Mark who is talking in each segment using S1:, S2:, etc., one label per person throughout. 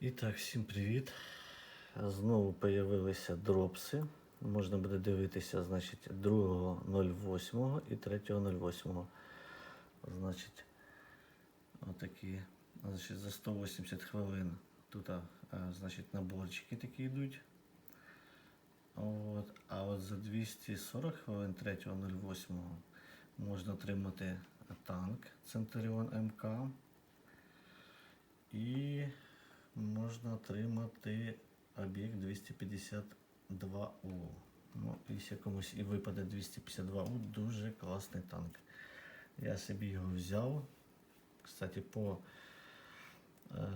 S1: І так, всім привіт. Знову появилися дропси. Можна буде дивитися, значить, 2.08 і 3.08. Значить, отакі. Значить, за 180 хвилин тут значить, наборчики такі йдуть. От. А от за 240 хвилин 3.08 можна отримати танк Centurion МК. І можна отримати об'єкт 252У. Ну, якщо комусь і випаде 252У, дуже класний танк. Я собі його взяв. Кстати, по е,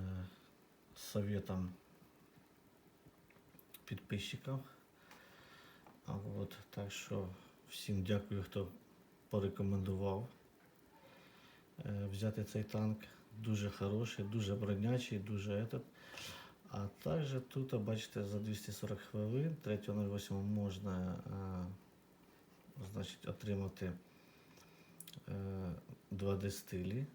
S1: советам підписчиків. А от, так що всім дякую, хто порекомендував е, взяти цей танк. Дуже хороший, дуже бронячий, дуже этот. А також тут, бачите, за 240 хвилин 3.08 можна е, значить, отримати е, 2D стилі.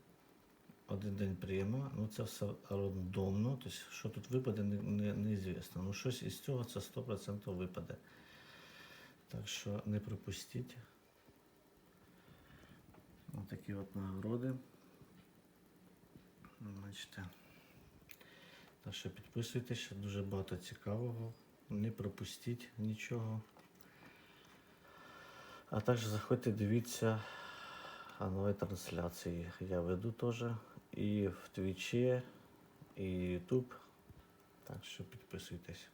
S1: Один день прийма. Ну це все рандомно. Тобто, що тут випаде, не, не. Ну щось із цього це 100% випаде. Так що не пропустіть. Ось такі от нагороди. Бачите. Так що підписуйтесь, дуже багато цікавого. Не пропустіть нічого. А також заходьте, дивіться нові трансляції. Я веду теж і в Твічі, і Ютуб. Так що підписуйтесь.